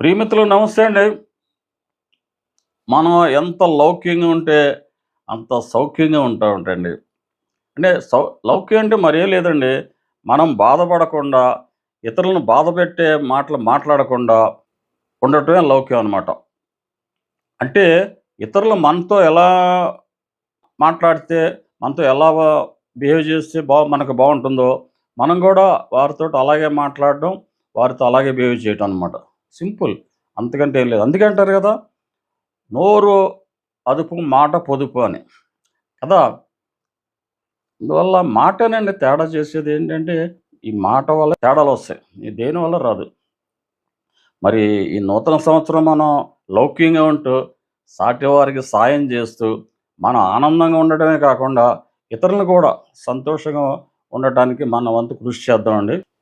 ప్రియమిత్రులు నమస్తే అండి. మనం ఎంత లౌక్యంగా ఉంటే అంత సౌఖ్యంగా ఉంటా ఉంటాండి. అంటే సౌ లౌక్యం అంటే మరేం లేదండి. మనం బాధపడకుండా ఇతరులను బాధపెట్టే మాటలు మాట్లాడకుండా ఉండటమే లౌక్యం అనమాట అంటే ఇతరులు మనతో ఎలా మాట్లాడితే మనతో ఎలా బిహేవ్ చేస్తే బా మనకు బాగుంటుందో మనం కూడా వారితో అలాగే మాట్లాడడం వారితో అలాగే బిహేవ్ చేయటం అనమాట సింపుల్. అంతకంటే ఏం లేదు. అందుకే అంటారు కదా నోరు అదుపు మాట పొదుపు అని. కదా? అందువల్ల మాటనండి తేడా చేసేది ఏంటంటే ఈ మాట వల్ల తేడాలు వస్తాయి. దేనివల్ల దేని వల్ల రాదు. మరి ఈ నూతన సంవత్సరం మనం లౌక్యంగా ఉంటూ సాటి వారికి సాయం చేస్తూ మనం ఆనందంగా ఉండటమే కాకుండా ఇతరులను కూడా సంతోషంగా ఉండటానికి మన వంతు కృషి చేద్దామండి.